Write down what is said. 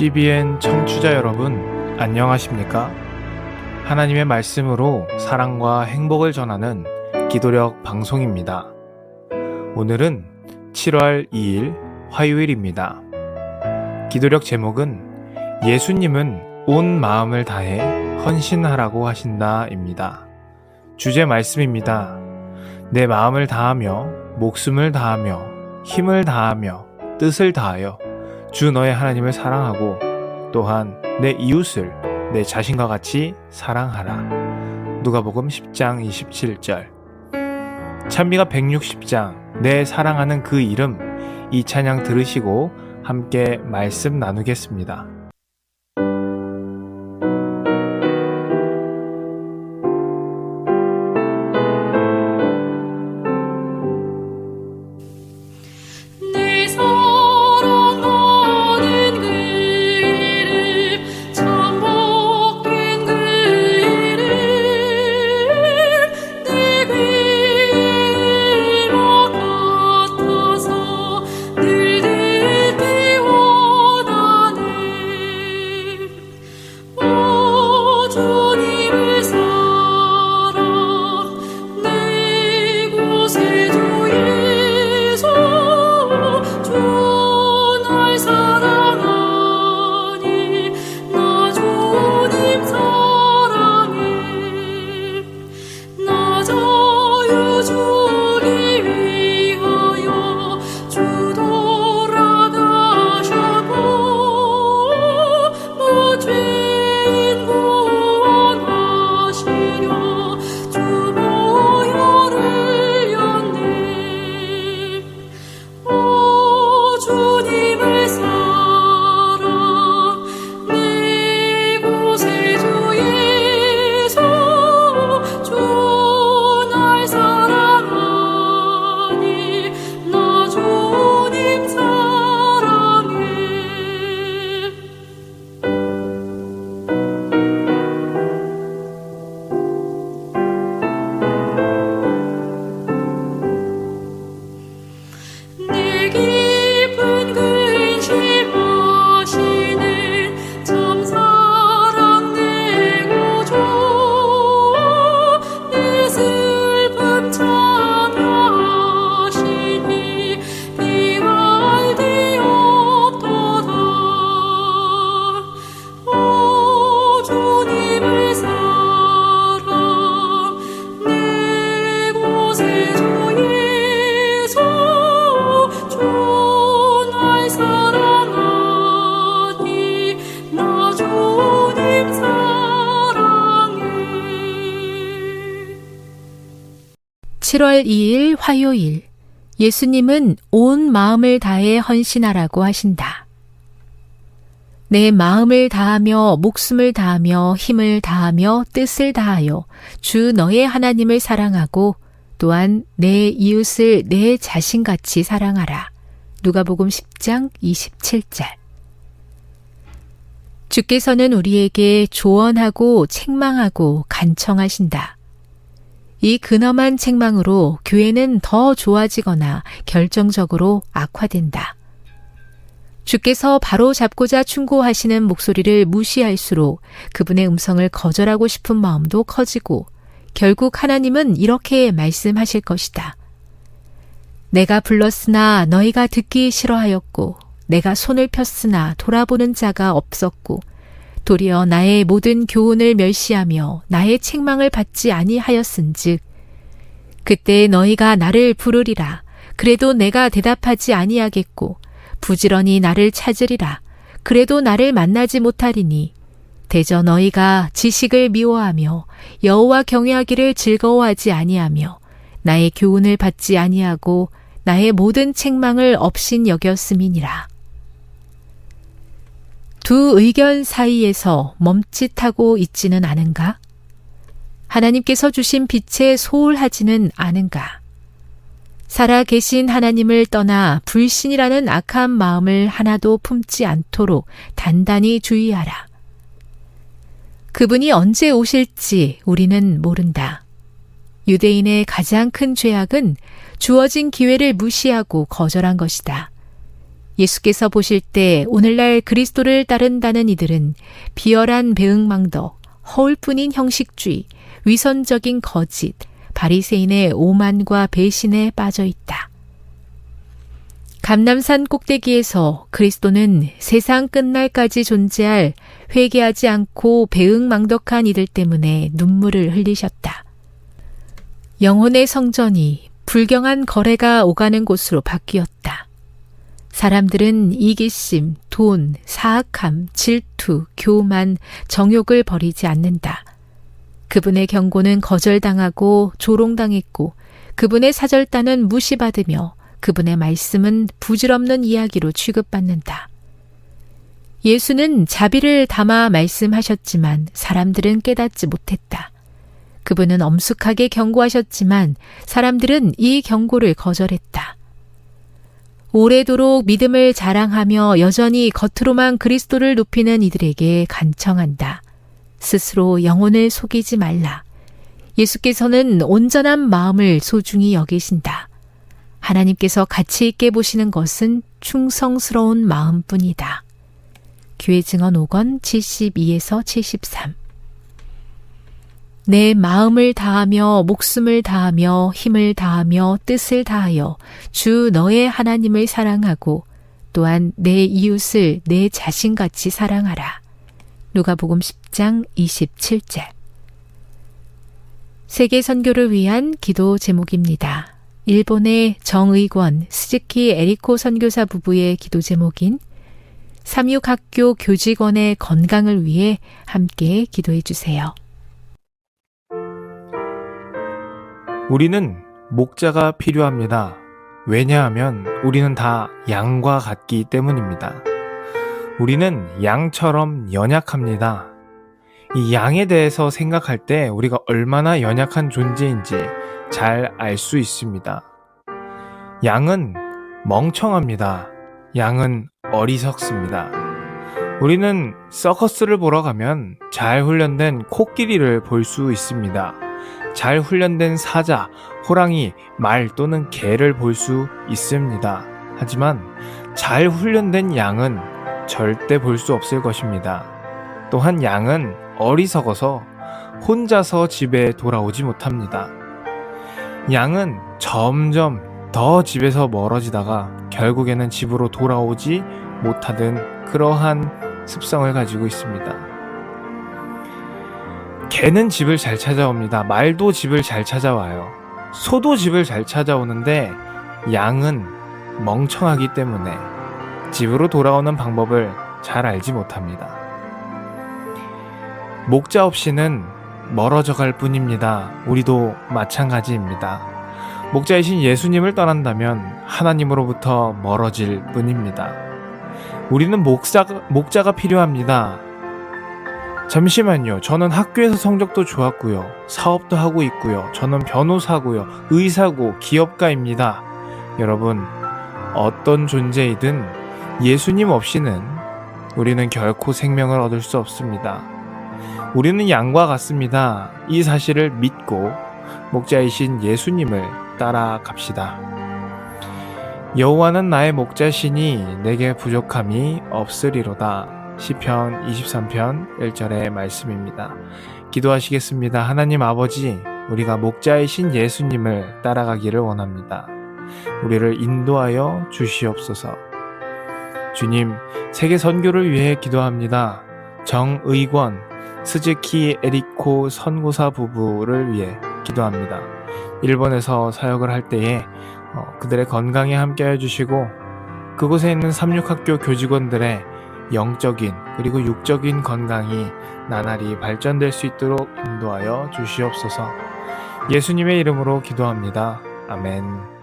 CBN 청취자 여러분, 안녕하십니까? 하나님의 말씀으로 사랑과 행복을 전하는 기도력 방송입니다. 오늘은 7월 2일 화요일입니다. 기도력 제목은 예수님은 온 마음을 다해 헌신하라고 하신다입니다. 주제 말씀입니다. 내 마음을 다하며, 목숨을 다하며, 힘을 다하며, 뜻을 다하여 주 너의 하나님을 사랑하고 또한 내 이웃을 내 자신과 같이 사랑하라. 누가복음 10장 27절. 찬미가 160장 내 사랑하는 그 이름 이 찬양 들으시고 함께 말씀 나누겠습니다. 7월 2일 화요일 예수님은 온 마음을 다해 헌신하라고 하신다. 내 마음을 다하며 목숨을 다하며 힘을 다하며 뜻을 다하여 주 너의 하나님을 사랑하고 또한 내 이웃을 내 자신같이 사랑하라. 누가복음 10장 27절. 주께서는 우리에게 조언하고 책망하고 간청하신다. 이 근엄한 책망으로 교회는 더 좋아지거나 결정적으로 악화된다. 주께서 바로 잡고자 충고하시는 목소리를 무시할수록 그분의 음성을 거절하고 싶은 마음도 커지고 결국 하나님은 이렇게 말씀하실 것이다. 내가 불렀으나 너희가 듣기 싫어하였고 내가 손을 폈으나 돌아보는 자가 없었고 도리어 나의 모든 교훈을 멸시하며 나의 책망을 받지 아니하였은즉 그때 너희가 나를 부르리라 그래도 내가 대답하지 아니하겠고 부지런히 나를 찾으리라 그래도 나를 만나지 못하리니 대저 너희가 지식을 미워하며 여호와 경외하기를 즐거워하지 아니하며 나의 교훈을 받지 아니하고 나의 모든 책망을 업신 여겼음이니라. 두 의견 사이에서 멈칫하고 있지는 않은가? 하나님께서 주신 빛에 소홀하지는 않은가? 살아 계신 하나님을 떠나 불신이라는 악한 마음을 하나도 품지 않도록 단단히 주의하라. 그분이 언제 오실지 우리는 모른다. 유대인의 가장 큰 죄악은 주어진 기회를 무시하고 거절한 것이다. 예수께서 보실 때 오늘날 그리스도를 따른다는 이들은 비열한 배응망덕, 허울뿐인 형식주의, 위선적인 거짓, 바리새인의 오만과 배신에 빠져 있다. 감남산 꼭대기에서 그리스도는 세상 끝날까지 존재할 회개하지 않고 배응망덕한 이들 때문에 눈물을 흘리셨다. 영혼의 성전이 불경한 거래가 오가는 곳으로 바뀌었다. 사람들은 이기심, 돈, 사악함, 질투, 교만, 정욕을 버리지 않는다. 그분의 경고는 거절당하고 조롱당했고 그분의 사절단은 무시받으며 그분의 말씀은 부질없는 이야기로 취급받는다. 예수는 자비를 담아 말씀하셨지만 사람들은 깨닫지 못했다. 그분은 엄숙하게 경고하셨지만 사람들은 이 경고를 거절했다. 오래도록 믿음을 자랑하며 여전히 겉으로만 그리스도를 높이는 이들에게 간청한다. 스스로 영혼을 속이지 말라. 예수께서는 온전한 마음을 소중히 여기신다. 하나님께서 가치 있게 보시는 것은 충성스러운 마음뿐이다. 교회 증언 5권 72에서 73. 내 마음을 다하며 목숨을 다하며 힘을 다하며 뜻을 다하여 주 너의 하나님을 사랑하고 또한 내 이웃을 내 자신같이 사랑하라. 누가복음 10장 27절. 세계 선교를 위한 기도 제목입니다. 일본의 정의권 스즈키 에리코 선교사 부부의 기도 제목인 삼육학교 교직원의 건강을 위해 함께 기도해 주세요. 우리는 목자가 필요합니다. 왜냐하면 우리는 다 양과 같기 때문입니다. 우리는 양처럼 연약합니다. 이 양에 대해서 생각할 때 우리가 얼마나 연약한 존재인지 잘 알 수 있습니다. 양은 멍청합니다. 양은 어리석습니다. 우리는 서커스를 보러 가면 잘 훈련된 코끼리를 볼 수 있습니다. 잘 훈련된 사자, 호랑이, 말 또는 개를 볼 수 있습니다. 하지만 잘 훈련된 양은 절대 볼 수 없을 것입니다. 또한 양은 어리석어서 혼자서 집에 돌아오지 못합니다. 양은 점점 더 집에서 멀어지다가 결국에는 집으로 돌아오지 못하던 그러한 습성을 가지고 있습니다. 개는 집을 잘 찾아옵니다. 말도 집을 잘 찾아와요. 소도 집을 잘 찾아오는데 양은 멍청하기 때문에 집으로 돌아오는 방법을 잘 알지 못합니다. 목자 없이는 멀어져 갈 뿐입니다. 우리도 마찬가지입니다. 목자이신 예수님을 떠난다면 하나님으로부터 멀어질 뿐입니다. 우리는 목자가, 목자가 필요합니다. 잠시만요. 저는 학교에서 성적도 좋았고요. 사업도 하고 있고요. 저는 변호사고요. 의사고 기업가입니다. 여러분, 어떤 존재이든 예수님 없이는 우리는 결코 생명을 얻을 수 없습니다. 우리는 양과 같습니다. 이 사실을 믿고 목자이신 예수님을 따라갑시다. 여호와는 나의 목자시니 내게 부족함이 없으리로다. 시편 23편 1절의 말씀입니다. 기도하시겠습니다. 하나님 아버지, 우리가 목자이신 예수님을 따라가기를 원합니다. 우리를 인도하여 주시옵소서. 주님, 세계 선교를 위해 기도합니다. 정의권, 스즈키 에리코 선고사 부부를 위해 기도합니다. 일본에서 사역을 할 때에 어, 그들의 건강에 함께 해주시고 그곳에 있는 삼육학교 교직원들의 영적인 그리고 육적인 건강이 나날이 발전될 수 있도록 인도하여 주시옵소서. 예수님의 이름으로 기도합니다. 아멘.